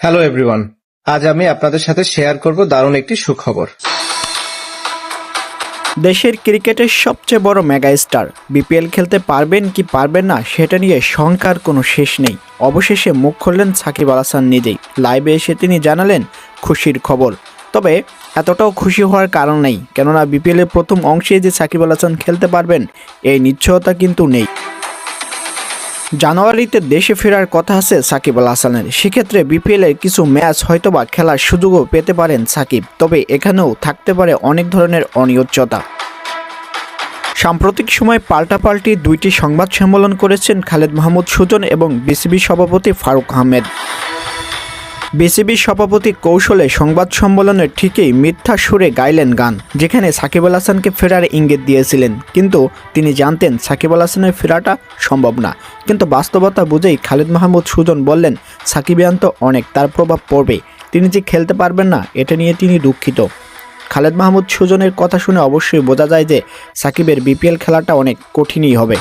Hello everyone আজ আমি আপনাদের সাথে শেয়ার করব দারুণ একটি সুখবর। দেশের ক্রিকেটের সবচেয়ে বড় মেগা স্টার বিপিএল খেলতে পারবেন কি পারবেন না, সেটা নিয়ে শঙ্কার কোনো শেষ নেই। অবশেষে মুখ খুললেন সাকিব আল হাসান নিজেই। লাইভে এসে তিনি জানালেন খুশির খবর। তবে এতটাও খুশি হওয়ার কারণ নেই, কেননা বিপিএলের প্রথম অংশে যে সাকিব আল হাসান খেলতে পারবেন, এই নিশ্চয়তা কিন্তু নেই। জানুয়ারিতে দেশে ফেরার কথা আছে সাকিব আল হাসানের। সেক্ষেত্রে বিপিএলের কিছু ম্যাচ হয়তোবা খেলার সুযোগও পেতে পারেন সাকিব, তবে এখানেও থাকতে পারে অনেক ধরনের অনিয়োজ্যতা সাম্প্রতিক সময়ে পাল্টাপাল্টি দুইটি সংবাদ সম্মেলন করেছেন খালেদ মাহমুদ সুজন এবং বিসিবি সভাপতি ফারুক আহমেদ। বিসিবি সভাপতি কৌশলে সংবাদ সম্মেলনে ঠিকই মিথ্যা সুরে গাইলেন গান, যেখানে সাকিব আল হাসানকে ফেরার ইঙ্গিত দিয়েছিলেন। কিন্তু তিনি জানতেন সাকিব আল হাসানের ফেরাটা সম্ভব না। কিন্তু বাস্তবতা বুঝেই খালেদ মাহমুদ সুজন বললেন, সাকিবিয়ান তো অনেক, তার প্রভাব পড়বে। তিনি যে খেলতে পারবেন না, এটা নিয়ে তিনি দুঃখিত। খালেদ মাহমুদ সুজনের কথা শুনে অবশ্যই বোঝা যায় যে সাকিবের বিপিএল খেলাটা অনেক কঠিনই হবে।